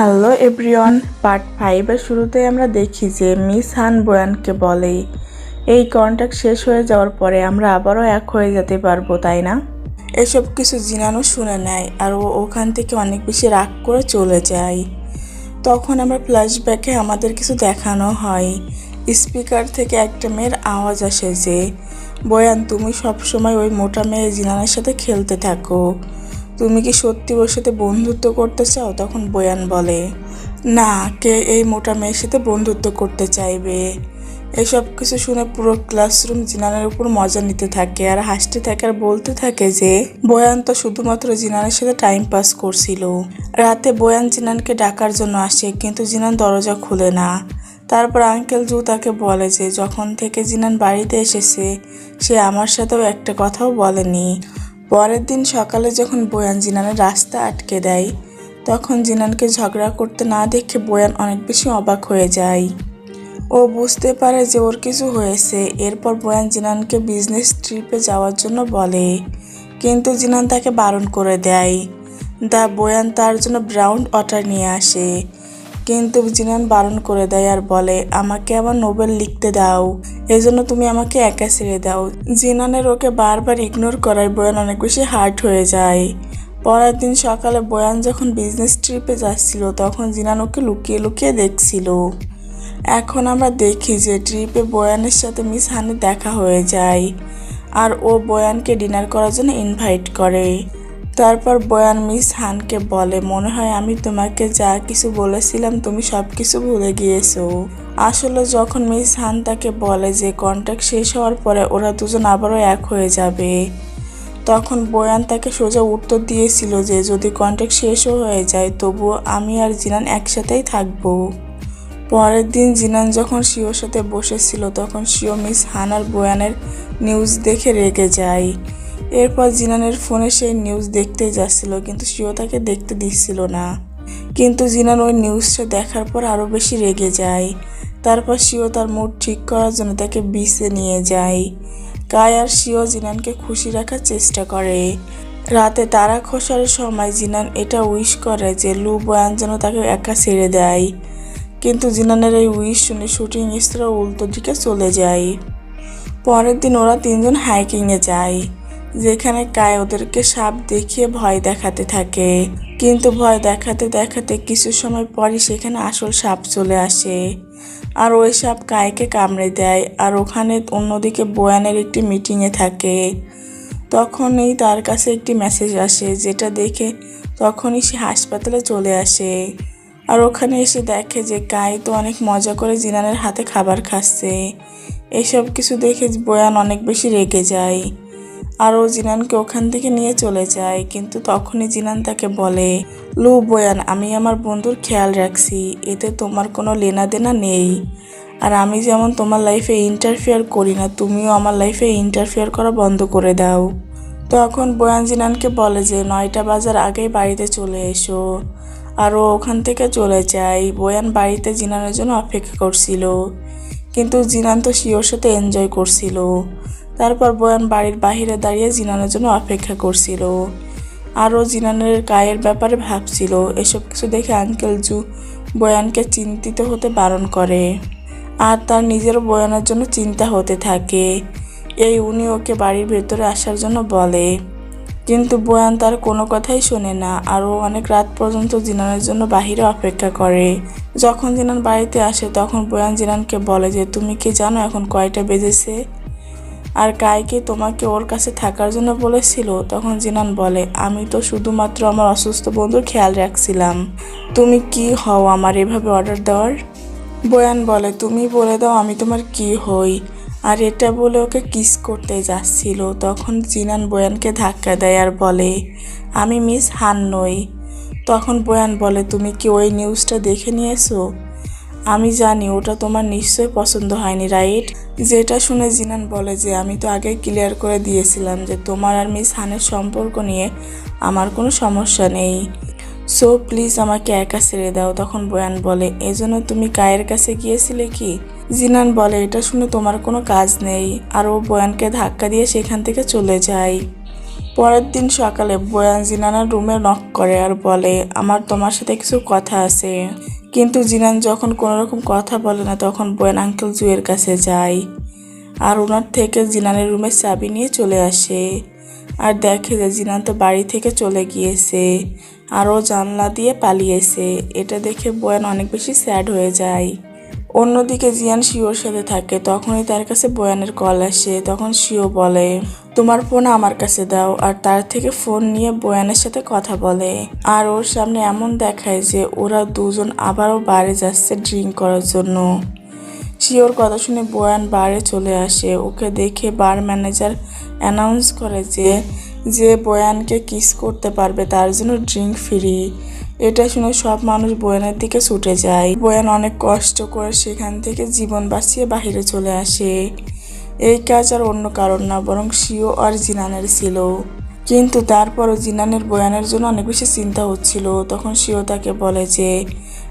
Hello everyone part ফাইভের শুরুতে আমরা দেখি যে মিস হান বয়ানকে বলে, এই কন্ট্যাক্ট শেষ হয়ে যাওয়ার পরে আমরা আবারও এক হয়ে যেতে পারব, তাই না? এসব কিছু জিনানো শুনে নেয় আর ও ওখান থেকে অনেক বেশি রাগ করে চলে যায়। তখন আমরা ফ্ল্যাশব্যাকে আমাদের কিছু দেখানো হয়। স্পিকার থেকে একটা মেয়ের আওয়াজ আসে যে, বয়ান, তুমি সবসময় ওই মোটা মেয়ে জিনানের সাথে খেলতে থাকো। তুমি কি সত্যি ওর সাথে বন্ধুত্ব করতে চাও? তখন বয়ান বলে, না, কে এই মোটা মেয়ের সাথে বন্ধুত্ব করতে চাইবে? এসব কিছু শুনে পুরো ক্লাসরুম জিনানের উপর মজা নিতে থাকে আর হাসতে থাকে আর বলতে থাকে যে, বয়ান তো শুধুমাত্র জিনানের সাথে টাইম পাস করছিল। রাতে বয়ান জিনানকে ডাকার জন্য আসে, কিন্তু জিনান দরজা খুলে না। তারপর আঙ্কেল জু তাকে বলে যে, যখন থেকে জিনান বাড়িতে এসেছে, সে আমার সাথেও একটা কথাও বলেনি। পরের দিন সকালে যখন বয়ান জিনানের রাস্তা আটকে দেয়, তখন জিনানকে ঝগড়া করতে না দেখে বয়ান অনেক বেশি অবাক হয়ে যায়। ও বুঝতে পারে যে ওর কিছু হয়েছে, এরপর বয়ান জিনানকে বিজনেস ট্রিপে যাওয়ার জন্য বলে। কিন্তু জিনান তাকে বারণ করে দেয়। দা বয়ান তার জন্য ব্রাউন ওয়াটার নিয়ে আসে। কিন্তু জিনান বারণ করে দেয় আর বলে, আমাকে আবার নোবেল লিখতে দাও। এজন্য তুমি আমাকে একা ছেড়ে দাও। জিনানের ওকে বারবার ইগনোর করায় বয়ান অনেক বেশি হার্ট হয়ে যায়। পরের দিন সকালে বয়ান যখন বিজনেস ট্রিপে যাচ্ছিল, তখন জিনান ওকে লুকিয়ে লুকিয়ে দেখছিল। এখন আমরা দেখি যে ট্রিপে বয়ানের সাথে মিস হানি দেখা হয়ে যায়। আর ও বয়ানকে ডিনার করার জন্য ইনভাইট করে। তারপর বয়ান মিস হানকে বলে, মনে হয় আমি তোমাকে যা কিছু বলেছিলাম তুমি সব কিছু ভুলে গিয়েছো। আসলে যখন মিস হান তাকে বলে যে কন্ট্যাক্ট শেষ হওয়ার পরে ওরা দুজন আবারও এক হয়ে যাবে, তখন বয়ান তাকে সোজা উত্তর দিয়েছিল যে যদি কন্ট্যাক্ট শেষও হয়ে যায় তবুও আমি আর জিনান একসাথেই থাকব। পরের দিন জিনান যখন শিওর সাথে বসেছিল তখন শিও মিস হানার বয়ানের নিউজ দেখে রেগে যায়। এরপর জিনানের ফোনে সেই নিউজ দেখতে যাচ্ছিল, কিন্তু শিও তাকে দেখতে দিচ্ছিল না। কিন্তু জিনান ওই নিউজটা দেখার পর আরও বেশি রেগে যায়। তারপর শিও তার মুড ঠিক করার জন্য তাকে বিচে নিয়ে যায়। কায় আর শিও জিনানকে খুশি রাখার চেষ্টা করে। রাতে তারা খসার সময় জিনান এটা উইশ করে যে লু বয়ান যেন তাকে একা ছেড়ে দেয়। কিন্তু জিনানের এই উইশ শুনে শুটিং স্টার উল্টো দিকে চলে যায়। পরের দিন ওরা তিনজন হাইকিংয়ে যায়। যেখানে কায় ওদেরকে সাপ দেখিয়ে ভয় দেখাতে থাকে। কিন্তু ভয় দেখাতে দেখাতে কিছু সময় পরই সেখানে আসল সাপ চলে আসে। আর ওই সাপ কায়কে কামড়ে দেয় আর ওখানে অন্যদিকে বয়ানের একটি মিটিংয়ে থাকে। তখনই তার কাছে একটি মেসেজ আসে যেটা দেখে তখনই সে হাসপাতালে চলে আসে। আর ওখানে এসে দেখে যে কাই তো অনেক মজা করে জিনানের হাতে খাবার খাচ্ছে। এসব কিছু দেখে বয়ান অনেক বেশি রেগে যায়। আর ও জিনানকে ওখান থেকে নিয়ে চলে যায়, কিন্তু তখনই জিনান তাকে বলে, লু বয়ান, আমি আমার বন্ধুর খেয়াল রাখছি, এতে তোমার কোনো লেনা দেনা নেই। আর আমি যেমন তোমার লাইফে ইন্টারফেয়ার করি না, তুমিও আমার লাইফে ইন্টারফেয়ার করা বন্ধ করে দাও। তখন বয়ান জিনানকে বলে যে, নয়টা বাজার আগেই বাড়িতে চলে এসো। আর ও ওখান থেকে চলে যায়। বয়ান বাড়িতে জিনানের জন্য অপেক্ষা করছিল, কিন্তু জিনান তো শিওর সাথে এনজয় করছিল। তারপর বয়ান বাড়ির বাহিরে দাঁড়িয়ে জিনানের জন্য অপেক্ষা করছিল। আরও জিনানের গায়ের ব্যাপারে ভাবছিল। এসব কিছু দেখে আঙ্কেল জু বয়ানকে চিন্তিত হতে বারণ করে। আর তার নিজেরও বয়ানের জন্য চিন্তা হতে থাকে। এই উনি ওকে বাড়ির ভেতরে আসার জন্য বলে। কিন্তু বয়ান তার কোনো কথাই শোনে না। আরও অনেক রাত পর্যন্ত জিনানের জন্য বাহিরে অপেক্ষা করে। যখন জিনান বাড়িতে আসে, তখন বয়ান জিনানকে বলে যে, তুমি কি জানো এখন কয়টা বেজেছে? আর কায়কে তোমাকে ওর কাছে থাকার জন্য বলেছিল। তখন জিনান বলে, আমি তো শুধুমাত্র আমার অসুস্থ বন্ধুর খেয়াল রাখছিলাম। তুমি কি হও আমার এভাবে অর্ডার দেওয়ার? বয়ান বলে, তুমি বলে দাও আমি তোমার কি হই? আর এটা বলে ওকে কিস করতে যাচ্ছিল। তখন জিনান বয়ানকে ধাক্কা দেয় আর বলে, আমি মিস হান নই। তখন বয়ান বলে, তুমি কি ওই নিউজটা দেখে নিয়েছো? আমি জানি ওটা তোমার নিশ্চয়ই পছন্দ হয়নি, রাইট? যেটা শুনে জিনান বলে যে আমি তো আগে ক্লিয়ার করে দিয়েছিলাম যে তোমার আর মিস হানের সম্পর্ক নিয়ে আমার কোনো সমস্যা নেই। সো প্লিজ আমাকে একা ছেড়ে দাও, তখন বয়ান বলে। এজন্য তুমি কায়ের কাছে গিয়েছিলে কি? জিনান বলে, এটা শুনে তোমার কোনো কাজ নেই। আর ও বয়ানকে ধাক্কা দিয়ে সেখান থেকে চলে যায়। পরের দিন সকালে বয়ান জিনানের রুমে নক করে আর বলে, আমার তোমার সাথে কিছু কথা আছে। কিন্তু জিনান যখন কোনো রকম কথা বলে না, তখন বয়ান আঙ্কেল জুয়ের কাছে যায়। আর ওনার থেকে জিনানের রুমের চাবি নিয়ে চলে আসে। আর দেখে যে জিনান তো বাড়ি থেকে চলে গিয়েছে আরও জানলা দিয়ে পালিয়েছে। এটা দেখে বয়ান অনেক বেশি স্যাড হয়ে যায়। অন্যদিকে জিয়ান শিওর সাথে থাকে, তখনই তার কাছে বয়ানের কল আসে, তখন শিও বলে, তোমার ফোন আমার কাছে দাও। আর তার থেকে ফোন নিয়ে বয়ানের সাথে কথা বলে। আর ওর সামনে এমন দেখায় যে ওরা দুজন আবারও বারে যাচ্ছে ড্রিঙ্ক করার জন্য। শিওর কথা শুনে বয়ান বারে চলে আসে। ওকে দেখে বার ম্যানেজার অ্যানাউন্স করে যে যে বয়ানকে কিস করতে পারবে তার জন্য ড্রিঙ্ক ফ্রি। এটা শুনে সব মানুষ বয়ানের দিকে ছুটে যায়। বয়ান অনেক কষ্ট করে সেখান থেকে জীবন বাঁচিয়ে বাহিরে চলে আসে। এই কাজ আর অন্য কারণ না, বরং শিও আর জিনানের ছিল। কিন্তু তারপরও জিনানের বয়ানের জন্য অনেক বেশি চিন্তা হচ্ছিল। তখন শিও তাকে বলে যে,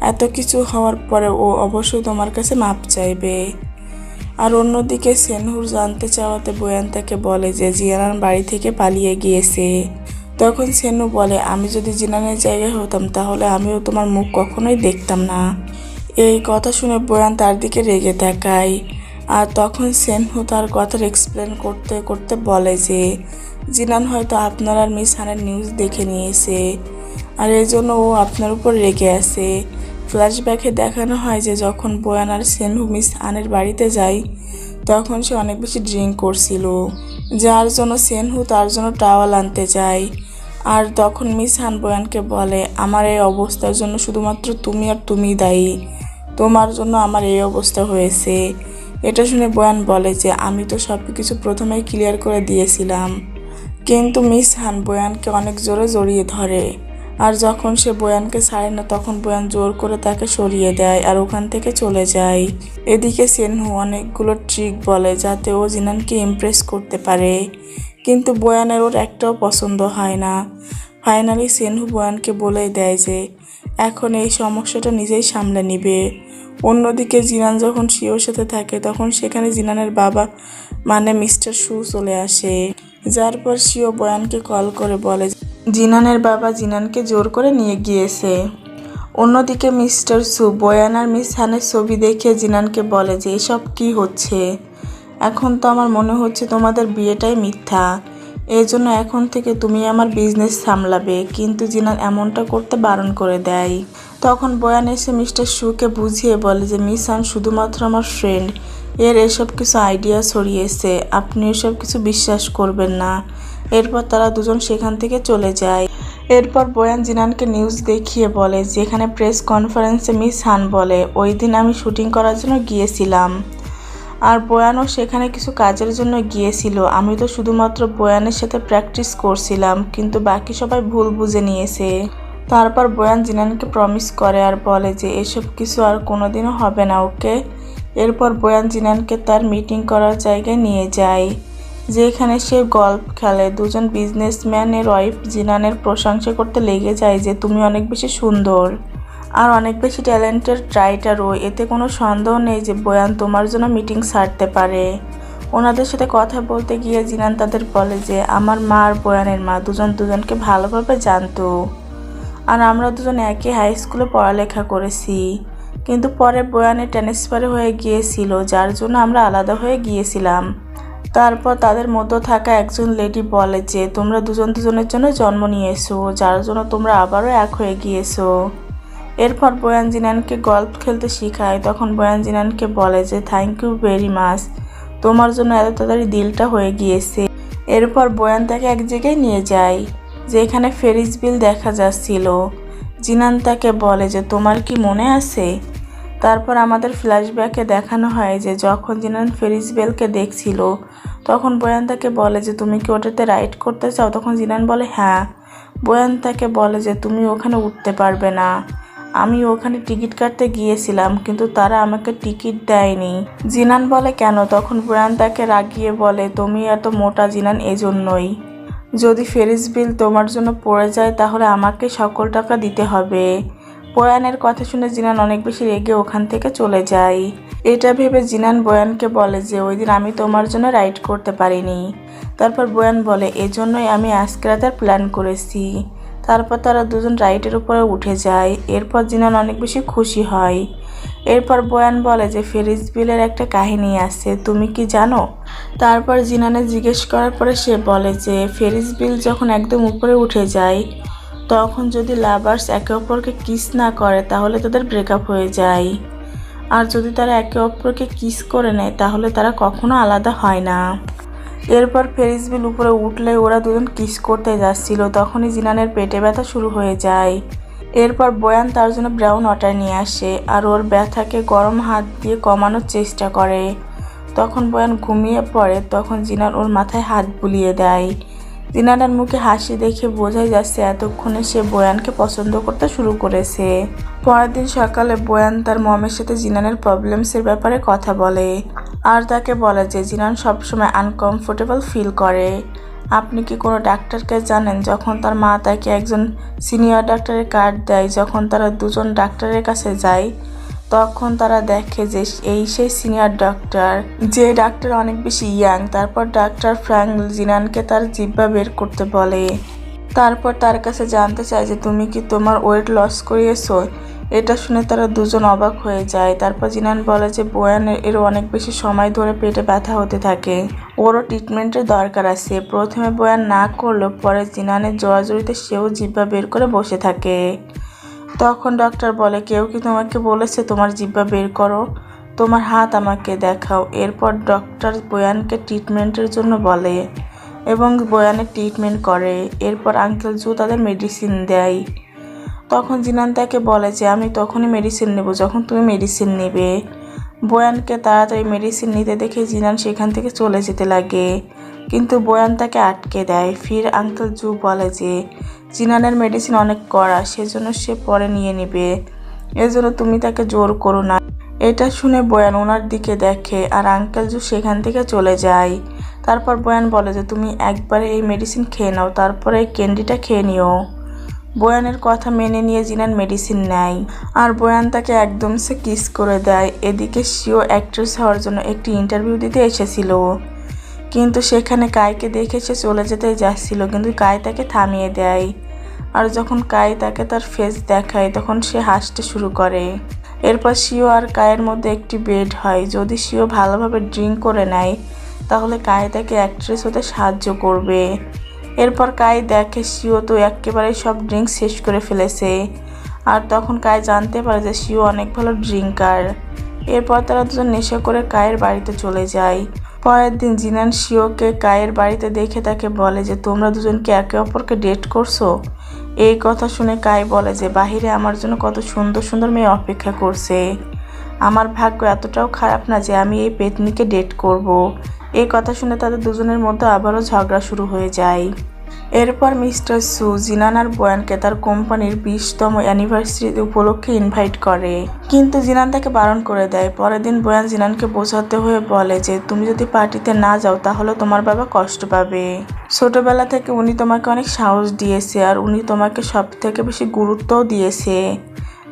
এত কিছু হওয়ার পরে ও অবশ্যই তোমার কাছে মাপ চাইবে। আর অন্যদিকে সেনহুর জানতে চাওয়াতে বয়ান তাকে বলে যে জিয়ানান বাড়ি থেকে পালিয়ে গিয়েছে। তখন সেনু বলে, আমি যদি জিনানের জায়গায় হতাম, তাহলে আমিও তোমার মুখ কখনোই দেখতাম না। এই কথা শুনে বয়ান তার দিকে রেগে তাকায়। আর তখন সেনহু তার কথার এক্সপ্লেন করতে করতে বলে যে, জিনান হয়তো আপনার আর মিস হানের নিউজ দেখে নিয়েছে। আর এই জন্য ও আপনার উপর রেগে আছে। ফ্ল্যাশব্যাকে দেখানো হয় যে, যখন বোয়ান আর সেনহু মিস হানের বাড়িতে যায়, তখন সে অনেক বেশি ড্রিঙ্ক করছিল। যার জন্য সেনহু তার জন্য টাওয়াল আনতে যায়। আর তখন মিস হান বয়ানকে বলে, আমার এই অবস্থার জন্য শুধুমাত্র তুমি আর তুমি দায়ী। তোমার জন্য আমার এই অবস্থা হয়েছে। এটা শুনে বয়ান বলে যে, আমি তো সব কিছু প্রথমেই ক্লিয়ার করে দিয়েছিলাম। কিন্তু মিস হান বয়ানকে অনেক জোরে জড়িয়ে ধরে। আর যখন সে বয়ানকে ছাড়ে না, তখন বয়ান জোর করে তাকে সরিয়ে দেয় আর ওখান থেকে চলে যায়। এদিকে সেনহু অনেকগুলো ট্রিক বলে, যাতে ও জিনানকে ইমপ্রেস করতে পারে। কিন্তু বয়ানের ওর একটাও পছন্দ হয় না। ফাইনালি সেনহু বয়ানকে বলে দেয় যে, এখন এই সমস্যাটা নিজেই সামলে নিবে। অন্যদিকে জিনান যখন শিওর সাথে থাকে, তখন সেখানে জিনানের বাবা মানে মিস্টার সু চলে আসে। যার পর শিও বয়ানকে কল করে বলে, জিনানের বাবা জিনানকে জোর করে নিয়ে গিয়েছে। অন্যদিকে মিস্টার সু বয়ান আর মিস হানের ছবি দেখে জিনানকে বলে যে, এসব কি হচ্ছে? এখন তো আমার মনে হচ্ছে তোমাদের বিয়েটাই মিথ্যা। এই জন্য এখন থেকে তুমি আমার বিজনেস সামলাবে, কিন্তু জিনান এমনটা করতে বারণ করে দেয়। তখন বয়ান এসে মিস্টার সুকে বুঝিয়ে বলে যে মিস হান শুধুমাত্র আমার ফ্রেন্ড এর এসব কিছু আইডিয়া ছড়িয়েছে আপনি এসব কিছু বিশ্বাস করবেন না। এরপর তারা দুজন সেখান থেকে চলে যায়। এরপর বয়ান জিনানকে নিউজ দেখিয়ে বলে, যেখানে প্রেস কনফারেন্সে মিস হান বলে, ওই দিন আমি শুটিং করার জন্য গিয়েছিলাম। আর বয়ানও সেখানে কিছু কাজের জন্য গিয়েছিল। আমি তো শুধুমাত্র বয়ানের সাথে প্র্যাকটিস করছিলাম, কিন্তু বাকি সবাই ভুল বুঝে নিয়েছে। তারপর বয়ান জিনানকে প্রমিস করে আর বলে যে, এসব কিছু আর কোনোদিনও হবে না, ওকে? এরপর বয়ান জিনানকে তার মিটিং করার জায়গায় নিয়ে যায়, যেখানে সে গল্প খেলে। দুজন বিজনেসম্যানের ওয়াইফ জিনানের প্রশংসা করতে লেগে যায় যে, তুমি অনেক বেশি সুন্দর। আর অনেক বেশি ট্যালেন্টেড রাইটারও এতে কোনো সন্দেহ নেই যে বয়ান তোমার জন্য মিটিং সারতে পারে। ওনাদের সাথে কথা বলতে গিয়ে জিনান তাদের বলে যে, আমার মা আর বয়ানের মা দুজন দুজনকে ভালোভাবে জানতো। আর আমরা দুজন একই হাই স্কুলে পড়ালেখা করেছি। কিন্তু পরে বয়ানে ট্রান্সফার হয়ে গিয়েছিল, যার জন্য আমরা আলাদা হয়ে গিয়েছিলাম। তারপর তাদের মধ্যে থাকা একজন লেডি বলে যে, তোমরা দুজন দুজনের জন্য জন্ম নিয়েছো, যার জন্য তোমরা আবারও এক হয়ে গিয়েছো। এরপর বয়ান জিনানকে গল্প খেলতে শেখায়। তখন বয়ান জিনানকে বলে যে থ্যাংক ইউ ভেরি মাচ তোমার জন্য এত তাড়াতাড়ি দিলটা হয়ে গিয়েছে। এরপর বয়ান তাকে এক জায়গায় নিয়ে যায়, যেখানে ফেরিস বিল দেখা যাচ্ছিল। জিনান তাকে বলে যে, তোমার কি মনে আছে? তারপর আমাদের ফ্ল্যাশব্যাকে দেখানো হয় যে, যখন জিনান ফেরিস বেলকে দেখছিল, তখন বয়ান তাকে বলে যে, তুমি কি ওটাতে রাইড করতে চাও? তখন জিনান বলে হ্যাঁ। বয়ান তাকে বলে যে, তুমি ওখানে উঠতে পারবে না। আমি ওখানে টিকিট কাটতে গিয়েছিলাম, কিন্তু তারা আমাকে টিকিট দেয়নি। জিনান বলে, কেন? তখন বয়ান তাকে রাগিয়ে বলে, তুমি এত মোটা জিনান, এজন্যই। যদি ফেরিস বিল তোমার জন্য পড়ে যায়, তাহলে আমাকে সকল টাকা দিতে হবে। বয়ানের কথা শুনে জিনান অনেক বেশি রেগে ওখান থেকে চলে যায়। এটা ভেবে জিনান বয়ানকে বলে যে, ওই দিন আমি তোমার জন্য রাইড করতে পারিনি। তারপর বয়ান বলে, এজন্যই আমি আজকে রাতের প্ল্যান করেছি। তারপর তারা দুজন রাইটের উপরে উঠে যায়। এরপর জিনান অনেক বেশি খুশি হয়। এরপর বয়ান বলে যে ফেরিস বিলের একটা কাহিনী আছে, তুমি কি জানো? তারপর জিনানে জিজ্ঞেস করার পরে সে বলে যে ফেরিস বিল যখন একদম উপরে উঠে যায়, তখন যদি লাভার্স একে অপরকে কিস না করে, তাহলে তাদের ব্রেকআপ হয়ে যায়। আর যদি তারা একে অপরকে কিস করে নেয়, তাহলে তারা কখনো আলাদা হয় না। এরপর ফেরিস বিল উপরে উঠলে ওরা দুজন কিস করতে যাচ্ছিল, তখনই জিনানের পেটে ব্যথা শুরু হয়ে যায়। এরপর বয়ান তার জন্য ব্রাউন ওয়াটার নিয়ে আসে আর ওর ব্যথাকে গরম হাত দিয়ে কমানোর চেষ্টা করে। তখন বয়ান ঘুমিয়ে পড়ে, তখন জিনান ওর মাথায় হাত বুলিয়ে দেয়। জিনানের মুখে হাসি দেখে বোঝাই যাচ্ছে এতক্ষণে সে বয়ানকে পছন্দ করতে শুরু করেছে। পরের দিন সকালে বয়ান তার মমের সাথে জিনানের প্রবলেমসের ব্যাপারে কথা বলে। আর তাকে বলে যে, জিনান সবসময় আনকমফোর্টেবল ফিল করে। আপনি কি কোনো ডাক্তারকে জানেন যখন তার মা তাকে একজন সিনিয়র ডাক্তারের কার্ড দেয়, যখন তারা দুজন ডাক্তারের কাছে যায়? তখন তারা দেখে যে এই সেই সিনিয়র ডক্টর যে ডাক্তার অনেক বেশি ইয়াং তারপর ডাক্তার ফ্র্যাঙ্ক জিনানকে তার জিব্বা বের করতে বলে। তারপর তার কাছে জানতে চায় যে, তুমি কি তোমার ওয়েট লস করিয়েছো? এটা শুনে তারা দুজন অবাক হয়ে যায়। তারপর জিনান বলে যে বয়ানের এর অনেক বেশি সময় ধরে পেটে ব্যথা হতে থাকে। ওরও ট্রিটমেন্টের দরকার আছে। প্রথমে বয়ান না করলেও পরে জিনানের জোয়াজুড়িতে সেও জিব্বা বের করে বসে থাকে। তখন ডক্টর বলে, কেউ কি তোমাকে বলেছে তোমার জিব্বা বের করো? তোমার হাত আমাকে দেখাও। এরপর ডক্টর বয়ানকে ট্রিটমেন্টের জন্য বলে এবং বয়ানের ট্রিটমেন্ট করে। এরপর আঙ্কেল জু তাদের মেডিসিন দেয়। তখন জিনান তাকে বলে যে, আমি তখনই মেডিসিন নেব, যখন তুমি মেডিসিন নেবে। বয়ানকে তাড়াতাড়ি মেডিসিন নিতে দেখে জিনান সেখান থেকে চলে যেতে লাগে। কিন্তু বয়ান তাকে আটকে দেয়। ফির আঙ্কেল জু বলে যে, জিনানের মেডিসিন অনেক কড়া, সেজন্য সে পরে নিয়ে নেবে। এজন্য তুমি তাকে জোর করো না। এটা শুনে বয়ান ওনার দিকে দেখে আর আঙ্কেল জু সেখান থেকে চলে যায়। তারপর বয়ান বলে যে, তুমি একবারে এই মেডিসিন খেয়ে নাও, তারপরে এই ক্যান্ডিটা খেয়ে নিও। বয়ানের কথা মেনে নিয়ে জিনান মেডিসিন নেয়। আর বয়ান তাকে একদম সে কিস করে দেয়। এদিকে শিও অ্যাক্ট্রেস হওয়ার জন্য একটি ইন্টারভিউ দিতে এসেছিল। কিন্তু সেখানে কাইকে দেখে সে চলে যেতে যাচ্ছিল, কিন্তু কাই তাকে থামিয়ে দেয়। আর যখন কাই তাকে তার ফেস দেখায়, তখন সে হাসতে শুরু করে। এরপর শিও আর কায়ের মধ্যে একটি বেড হয়। যদি শিও ভালোভাবে ড্রিঙ্ক করে নেয়, তাহলে কায় তাকে অ্যাক্ট্রেস হতে সাহায্য করবে। এরপর কাই দেখে শিও তো একেবারেই সব ড্রিঙ্ক শেষ করে ফেলেছে। আর তখন কায় জানতে পারে যে শিও অনেক ভালো ড্রিঙ্কার। এরপর তারা দুজন নেশা করে কায়ের বাড়িতে চলে যায়। পরের দিন জিনান শিওকে কায়ের বাড়িতে দেখে তাকে বলে যে, তোমরা দুজনকে একে অপরকে ডেট করছ? এই কথা শুনে কাই বলে যে, বাহিরে আমার জন্য কত সুন্দর সুন্দর মেয়ে অপেক্ষা করছে। আমার ভাগ্য এতটাও খারাপ না যে আমি এই পেতনিকে ডেট করব। এই কথা শুনে তাদের দুজনের মধ্যে আবারও ঝগড়া শুরু হয়ে যায়। এরপর মিস্টার সু জিনান আর বয়ানকে তার কোম্পানির বিশতম অ্যানিভার্সারি উপলক্ষে ইনভাইট করে। কিন্তু জিনান তাকে বারণ করে দেয়। পরের দিন বয়ান জিনানকে বোঝাতে হয়ে বলে যে, তুমি যদি পার্টিতে না যাও, তাহলে তোমার বাবা কষ্ট পাবে। ছোটবেলা থেকে উনি তোমাকে অনেক সাহস দিয়েছে আর উনি তোমাকে সব থেকে বেশি গুরুত্বও দিয়েছে।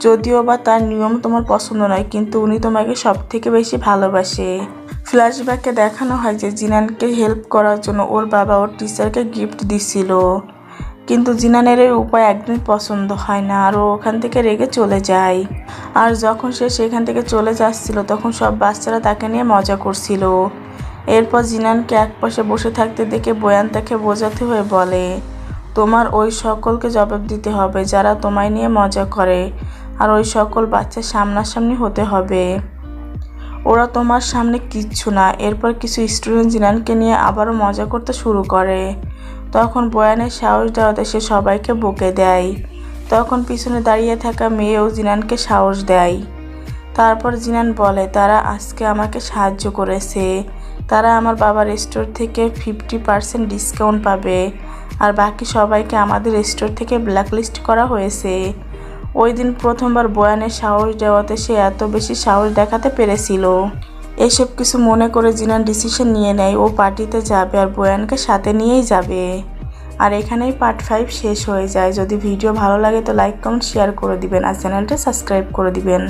যদিও বা তার নিয়ম তোমার পছন্দ নয়, কিন্তু উনি তোমাকে সব থেকে বেশি ভালোবাসে। ফ্ল্যাশব্যাকে দেখানো হয় যে জিনানকে হেল্প করার জন্য ওর বাবা ওর টিচারকে গিফট দিছিল। কিন্তু জিনানের এই উপায় একদিন পছন্দ হয় না আর ও ওখান থেকে রেগে চলে যায়। আর যখন সে সেখান থেকে চলে যাচ্ছিল, তখন সব বাচ্চারা তাকে নিয়ে মজা করছিল। এরপর জিনানকে এক পাশে বসে থাকতে দেখে বয়ান তাকে বোঝাতে হয়ে বলে, তোমার ওই সকলকে জবাব দিতে হবে যারা তোমায় নিয়ে মজা করে, আর ওই সকল বাচ্চার সামনাসামনি হতে হবে। ওরা তোমার সামনে কিচ্ছু না। এরপর কিছু স্টুডেন্ট জিনানকে নিয়ে আবারও মজা করতে শুরু করে। তখন বয়ানের সাহস দেওয়াতে সে সবাইকে বকে দেয়। তখন পিছনে দাঁড়িয়ে থাকা মেয়েও জিনানকে সাহস দেয়। তারপর জিনান বলে, তারা আজকে আমাকে সাহায্য করেছে। তারা আমার বাবার স্টোর থেকে ফিফটি পার্সেন্ট ডিসকাউন্ট পাবে। আর বাকি সবাইকে আমাদের স্টোর থেকে ব্ল্যাকলিস্ট করা হয়েছে। ওই দিন প্রথমবার বয়ানে সাহস দেওয়াতে সে এত বেশি সাহস দেখাতে পেরেছিল। এসব কিছু মনে করে জিনান ডিসিশন নিয়ে নেয়, ও পার্টিতে যাবে আর বয়ানকে সাথে নিয়েই যাবে। আর এখানেই পার্ট ফাইভ শেষ হয়ে যায়। যদি ভিডিও ভালো লাগে তো লাইক, কমেন্ট, শেয়ার করে দিবেন আর চ্যানেলটা সাবস্ক্রাইব করে দিবেন।